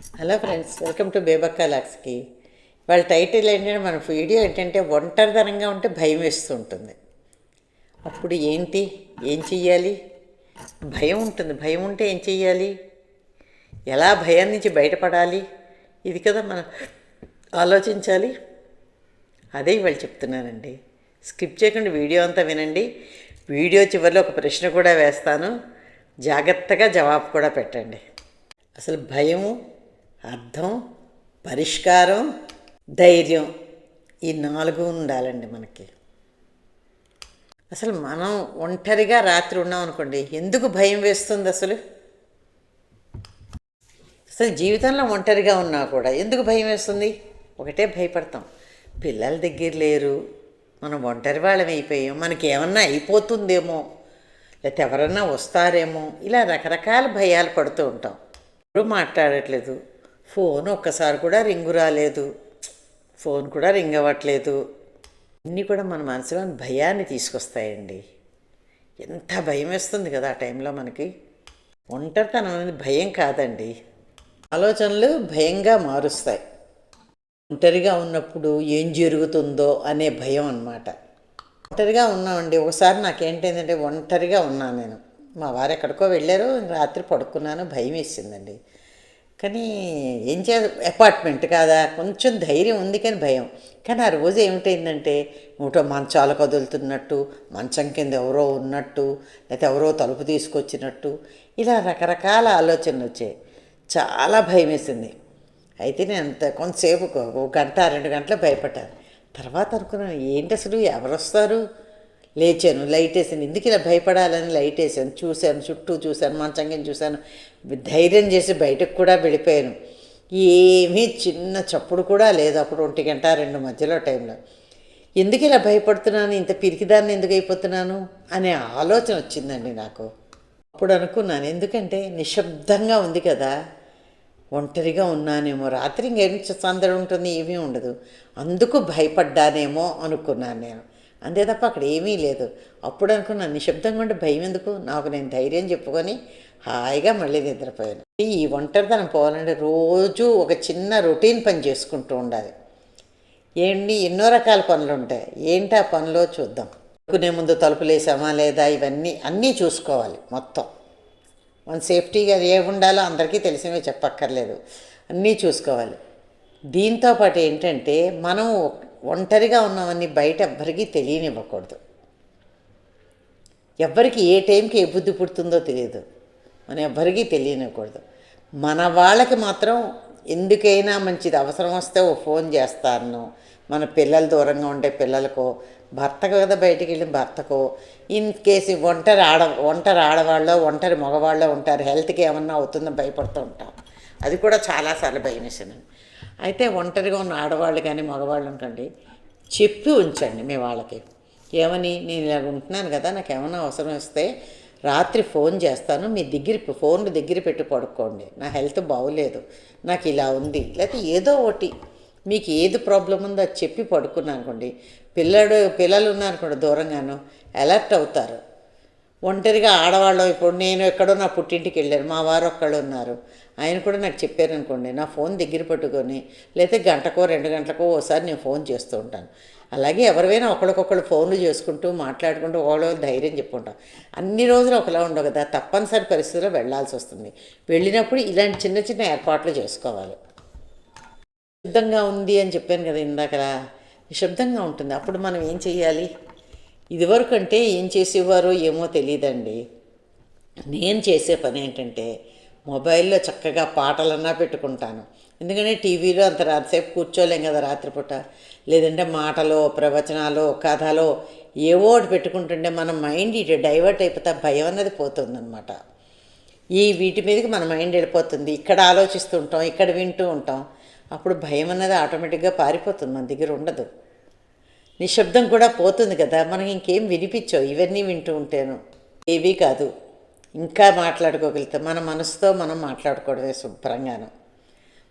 Hello friends welcome to Bebakka లాక్స్కి వాళ్ళ title ఏంటంటే మన వీడియో ఏంటంటే ఒంటరితనంగా ఉంటే భయం వేస్తూ ఉంటుంది అప్పుడు ఏంటి? ఏం చెయ్యాలి? భయం ఉంటుంది. భయం ఉంటే ఏం చెయ్యాలి? ఎలా భయం నుంచి బయటపడాలి? ఇది కదా మనం ఆలోచించాలి. అదే ఇవాళ చెప్తున్నానండి. స్కిప్ చేయకుండా వీడియో అంతా వినండి. వీడియో చివరిలో ఒక ప్రశ్న కూడా వేస్తాను. జాగ్రత్తగా జవాబు కూడా పెట్టండి. అసలు భయము అర్థం పరిష్కారం ధైర్యం ఈ నాలుగు ఉండాలండి మనకి. అసలు మనం ఒంటరిగా రాత్రి ఉన్నాం అనుకోండి ఎందుకు భయం వేస్తుంది అసలు? అసలు జీవితంలో ఒంటరిగా ఉన్నా కూడా ఎందుకు భయం వేస్తుంది? ఒకటే భయపడతాం. పిల్లల దగ్గర లేరు మనం ఒంటరి వాళ్ళం అయిపోయాం మనకి ఏమన్నా అయిపోతుందేమో లేకపోతే ఎవరన్నా వస్తారేమో ఇలా రకరకాల భయాలు పడుతూ ఉంటాం. ఎప్పుడు మాట్లాడట్లేదు. ఫోన్ ఒక్కసారి కూడా రింగు రాలేదు. ఫోన్ కూడా రింగ్ అవ్వట్లేదు. అన్నీ కూడా మన మనసులో భయాన్ని తీసుకొస్తాయండి. ఎంత భయం వేస్తుంది కదా ఆ టైంలో మనకి. ఒంటరితనం అనేది భయం కాదండి. ఆలోచనలు భయంగా మారుస్తాయి. ఒంటరిగా ఉన్నప్పుడు ఏం జరుగుతుందో అనే భయం అన్నమాట. ఒంటరిగా ఉన్నామండి. ఒకసారి నాకేంటంటే ఒంటరిగా ఉన్నాను నేను. మా వారు ఎక్కడికో వెళ్ళారు. రాత్రి పడుకున్నాను. భయం వేసిందండి. కానీ ఏం చే అపార్ట్మెంట్ కాదా. కొంచెం ధైర్యం ఉంది కానీ భయం. కానీ ఆ రోజు ఏమిటైందంటే ఒకటో మంచాలు కదులుతున్నట్టు మంచం కింద ఎవరో ఉన్నట్టు లేకపోతే ఎవరో తలుపు తీసుకొచ్చినట్టు ఇలా రకరకాల ఆలోచనలు వచ్చాయి. చాలా భయం వేసింది అయితే నేను అంత కొంతసేపు ఒక ఒక గంట రెండు గంటలు భయపడ్డాను. తర్వాత అనుకున్నాను ఏంటి అసలు? ఎవరు వస్తారు లేచాను లైట్ వేసాను ఎందుకు ఇలా భయపడాలని లైట్ వేసాను చూశాను చుట్టూ చూశాను మంచంగా చూశాను. ధైర్యం చేసి బయటకు కూడా వెళ్ళిపోయాను. ఏమీ చిన్న చప్పుడు కూడా లేదు అప్పుడు ఒంటి గంట రెండు మధ్యలో టైంలో. ఎందుకు ఇలా భయపడుతున్నాను? ఇంత పిరికిదాన్ని ఎందుకు అయిపోతున్నాను? అనే ఆలోచన వచ్చిందండి నాకు. అప్పుడు అనుకున్నాను ఎందుకంటే నిశ్శబ్దంగా ఉంది కదా. ఒంటరిగా ఉన్నానేమో రాత్రి ఇంకేం సందడి ఉంటుంది ఏమీ ఉండదు. అందుకు భయపడ్డానేమో అనుకున్నాను నేను. అంతే తప్ప అక్కడ ఏమీ లేదు. అప్పుడు అనుకున్న నిశ్శబ్దంగా ఉంటే భయం ఎందుకు? నాకు నేను ధైర్యం చెప్పుకొని హాయిగా మళ్ళీ నిద్రపోయాను. ఈ ఒంటరితనం పోవాలంటే రోజు ఒక చిన్న రొటీన్ పని చేసుకుంటూ ఉండాలి. ఏంటి? ఎన్నో రకాల పనులు ఉంటాయి. ఏంటి ఆ పనిలో చూద్దాం. కొనే ముందు తలుపులు వేసామా లేదా? ఇవన్నీ అన్నీ చూసుకోవాలి మొత్తం. మన సేఫ్టీగా ఏ ఉండాలో అందరికీ తెలిసినవి చెప్పక్కర్లేదు. అన్నీ చూసుకోవాలి. దీంతో పాటు ఏంటంటే మనం ఒంటరిగా ఉన్నామని బయట ఎవ్వరికీ తెలియనివ్వకూడదు. ఎవ్వరికి ఏ టైంకి ఏ బుద్ధి పుడుతుందో తెలియదు. మనం ఎవ్వరికీ తెలియనివ్వకూడదు. మన వాళ్ళకి మాత్రం ఎందుకైనా మంచిది. అవసరం వస్తే ఓ ఫోన్ చేస్తాను. మన పిల్లలు దూరంగా ఉంటే పిల్లలకో భర్తకు కదా బయటికి వెళ్ళి భర్తకో ఇన్ కేసు ఒంటరి ఆడ ఒంటరి ఆడవాళ్ళు ఒంటరి మగవాళ్ళు ఉంటారు. హెల్త్కి ఏమన్నా అవుతుందో భయపడుతూ ఉంటాం. అది కూడా చాలాసార్లు భయం వేసాను అయితే ఒంటరిగా ఉన్న ఆడవాళ్ళు కానీ మగవాళ్ళు అనుకోండి చెప్పి ఉంచండి మీ వాళ్ళకి. ఏమని? నేను ఇలా ఉంటున్నాను కదా నాకు ఏమైనా అవసరం వస్తే రాత్రి ఫోన్ చేస్తాను. మీ దగ్గర ఫోన్ దగ్గర పెట్టి పడుకోండి. నా హెల్త్ బాగోలేదు. నాకు ఇలా ఉంది. లేకపోతే ఏదో ఒకటి. మీకు ఏది ప్రాబ్లం ఉందో అది చెప్పి పడుకున్నాను అనుకోండి పిల్లడు పిల్లలు ఉన్నారనుకోండి దూరంగాను అలర్ట్ అవుతారు. ఒంటరిగా ఆడవాళ్ళు. ఇప్పుడు నేను ఎక్కడో నా పుట్టింటికి వెళ్ళాను. మా వారు ఒక్కళ్ళు ఉన్నారు. ఆయన కూడా నాకు చెప్పారు అనుకోండి నా ఫోన్ దగ్గర పట్టుకొని లేకపోతే గంటకో రెండు గంటలకో ఓసారి నేను ఫోన్ చేస్తూ ఉంటాను. అలాగే ఎవరివైనా ఒకరికొకరు ఫోన్లు చేసుకుంటూ మాట్లాడుకుంటూ ఒకళ్ళు ధైర్యం చెప్పుకుంటాం. అన్ని రోజులు ఒకలా ఉండవు కదా. తప్పనిసరి పరిస్థితుల్లో వెళ్ళాల్సి వస్తుంది. వెళ్ళినప్పుడు ఇలాంటి చిన్న చిన్న ఏర్పాట్లు చేసుకోవాలి. నిశ్శబ్దంగా ఉంది అని చెప్పాను కదా ఇందాకలా. నిశ్శబ్దంగా ఉంటుంది. అప్పుడు మనం ఏం చెయ్యాలి? ఇదివరకు అంటే ఏం చేసేవారో ఏమో తెలియదండి నేను చేసే పని ఏంటంటే మొబైల్లో చక్కగా పాటలన్నా పెట్టుకుంటాను. ఎందుకంటే టీవీలో అంత రాత్రిసేపు కూర్చోలేం కదా రాత్రిపూట. లేదంటే మాటలో ప్రవచనాలు కథలో ఏవో ఒకటి పెట్టుకుంటుంటే మన మైండ్ ఇటు డైవర్ట్ అయిపోతే భయం అన్నది పోతుందన్నమాట. ఈ వీటి మీదకి మన మైండ్ వెళ్ళిపోతుంది. ఇక్కడ ఆలోచిస్తూ ఉంటాం ఇక్కడ వింటూ ఉంటాం. అప్పుడు భయం అన్నది ఆటోమేటిక్గా పారిపోతుంది మన దగ్గర ఉండదు. నిశ్శబ్దం కూడా పోతుంది కదా. మనం ఇంకేం వినిపించవు. ఇవన్నీ వింటూ ఉంటాను. ఏవీ కాదు. ఇంకా మాట్లాడుకోగలుగుతాం. మన మనసుతో మనం మాట్లాడుకోవడమే శుభ్రంగాను.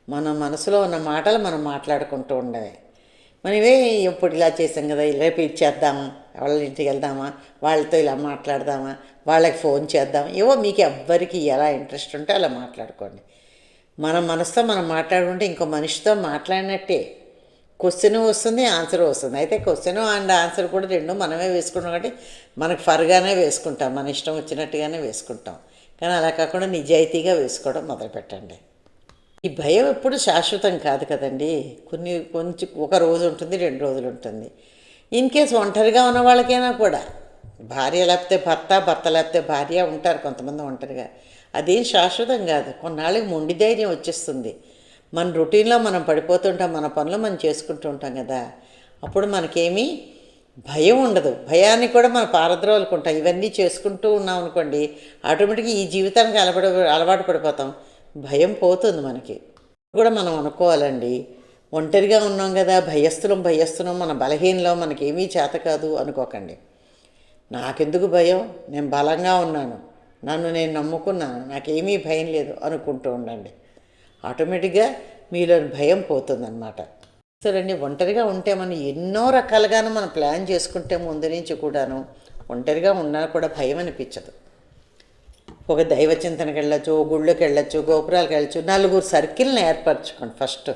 మన మనసులో ఉన్న మాటలు మనం మాట్లాడుకుంటూ ఉండవే. మనమే ఇప్పుడు ఇలా చేసాం కదా. రేపు ఇది చేద్దామా? వాళ్ళ ఇంటికి వెళ్దామా? వాళ్ళతో ఇలా మాట్లాడదామా? వాళ్ళకి ఫోన్ చేద్దాం ఏవో మీకు ఎవ్వరికి ఎలా ఇంట్రెస్ట్ ఉంటే అలా మాట్లాడుకోండి. మన మనసుతో మనం మాట్లాడుకుంటే ఇంకో మనిషితో మాట్లాడినట్టే. క్వశ్చన్ వస్తుంది ఆన్సర్ వస్తుంది. అయితే క్వశ్చన్ అండ్ ఆన్సర్ కూడా రెండు మనమే వేసుకుంటాం కాబట్టి మనకు ఫర్గానే వేసుకుంటాం. మన ఇష్టం వచ్చినట్టుగానే వేసుకుంటాం. కానీ అలా కాకుండా నిజాయితీగా వేసుకోవడం మొదలుపెట్టండి. ఈ భయం ఎప్పుడు శాశ్వతం కాదు కదండి. కొన్ని కొంచెం ఒక రోజు ఉంటుంది రెండు రోజులు ఉంటుంది. ఇన్ కేస్ ఒంటరిగా ఉన్న వాళ్ళకైనా కూడా భార్య లేకపోతే భర్త భర్త లేకపోతే భార్య ఉంటారు కొంతమంది ఒంటరిగా. అదేం శాశ్వతం కాదు. కొన్నాళ్ళకి మొండి ధైర్యం వచ్చేస్తుంది. మన రొటీన్లో మనం పడిపోతుంటాం మన పనులు మనం చేసుకుంటూ ఉంటాం కదా. అప్పుడు మనకేమీ భయం ఉండదు. భయాన్ని కూడా మనం పారద్రోలుకుంటాం ఇవన్నీ చేసుకుంటూ ఉన్నాం అనుకోండి ఆటోమేటిక్గా ఈ జీవితానికి అలవాటు అలవాటు పడిపోతాం. భయం పోతుంది మనకి. కూడా మనం అనుకోవాలండి. ఒంటరిగా ఉన్నాం కదా భయస్థులం భయస్థులం మన బలహీనలో మనకేమీ చేత కాదు అనుకోకండి. నాకెందుకు భయం? నేను బలంగా ఉన్నాను. నన్ను నేను నమ్ముకున్నాను. నాకేమీ భయం లేదు అనుకుంటూ ఉండండి. ఆటోమేటిక్గా మీలో భయం పోతుందన్నమాట. సరేండి ఒంటరిగా ఉంటే మనం ఎన్నో రకాలుగాను మనం ప్లాన్ చేసుకుంటే ముందు నుంచి కూడాను ఒంటరిగా ఉన్నా కూడా భయం అనిపించదు. ఒక దైవ చింతనకి వెళ్ళచ్చు ఓ గుళ్ళోకి వెళ్ళచ్చు గోపురాలకు వెళ్ళచ్చు నలుగురు సర్కిల్ని ఏర్పరచుకోండి ఫస్ట్.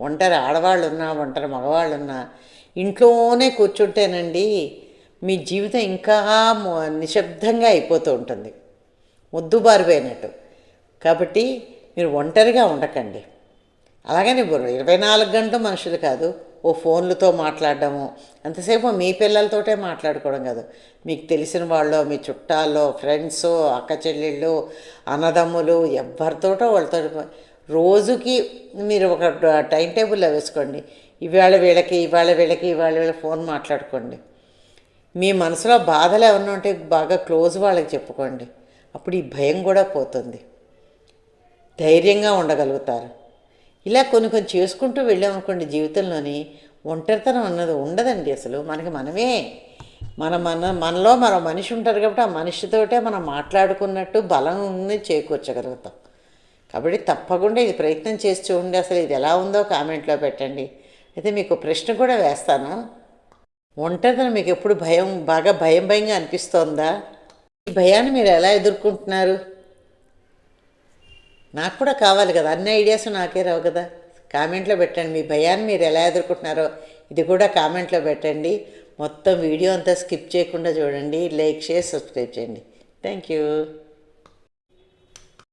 ఒంటరి ఆడవాళ్ళు ఉన్నా ఒంటరి మగవాళ్ళు ఉన్నా ఇంట్లోనే కూర్చుంటేనండి మీ జీవితం ఇంకా నిశ్శబ్దంగా అయిపోతూ ఉంటుంది. ముద్దుబారిపోయినట్టు కాబట్టి మీరు ఒంటరిగా ఉండకండి. అలాగని ఇరవై నాలుగు గంటలు మనుషులు కాదు ఓ ఫోన్లతో మాట్లాడడము అంతసేపు మీ పిల్లలతోటే మాట్లాడుకోవడం కాదు. మీకు తెలిసిన వాళ్ళు మీ చుట్టాల్లో ఫ్రెండ్స్ అక్క చెల్లెళ్ళు అన్నదమ్ములు ఎవరితోటో వాళ్ళతో రోజుకి మీరు ఒక టైం టేబుల్లో వేసుకోండి. ఇవాళ వీళ్ళకి ఇవాళ వీళ్ళకి ఇవాళ వీళ్ళకి ఫోన్ మాట్లాడుకోండి. మీ మనసులో బాధలు ఏమన్నా ఉంటే బాగా క్లోజ్ వాళ్ళకి చెప్పుకోండి. అప్పుడు ఈ భయం కూడా పోతుంది. ధైర్యంగా ఉండగలుగుతారు. ఇలా కొన్ని కొన్ని చేసుకుంటూ వెళ్ళామనుకోండి జీవితంలోని ఒంటరితనం అన్నది ఉండదండి అసలు. మనకి మనమే. మన మన మనలో మరో మనిషి ఉంటారు కాబట్టి ఆ మనిషితోటే మనం మాట్లాడుకున్నట్టు బలం చేకూర్చగలుగుతాం. కాబట్టి తప్పకుండా ఇది ప్రయత్నం చేసి చూడండి అసలు ఇది ఎలా ఉందో కామెంట్లో పెట్టండి. అయితే మీకు ప్రశ్న కూడా వేస్తాను. ఒంటరితనం మీకు ఎప్పుడు భయం బాగా భయం భయంగా అనిపిస్తోందా? ఈ భయాన్ని మీరు ఎలా ఎదుర్కొంటున్నారు? నాకు కూడా కావాలి కదా అన్ని ఐడియాస్ నాకే రావు కదా. కామెంట్లో పెట్టండి మీ భయాన్ని మీరు ఎలా ఎదుర్కొంటున్నారో ఇది కూడా కామెంట్లో పెట్టండి. మొత్తం వీడియో అంతా స్కిప్ చేయకుండా చూడండి లైక్ షేర్ సబ్స్క్రైబ్ చేయండి. Thank you.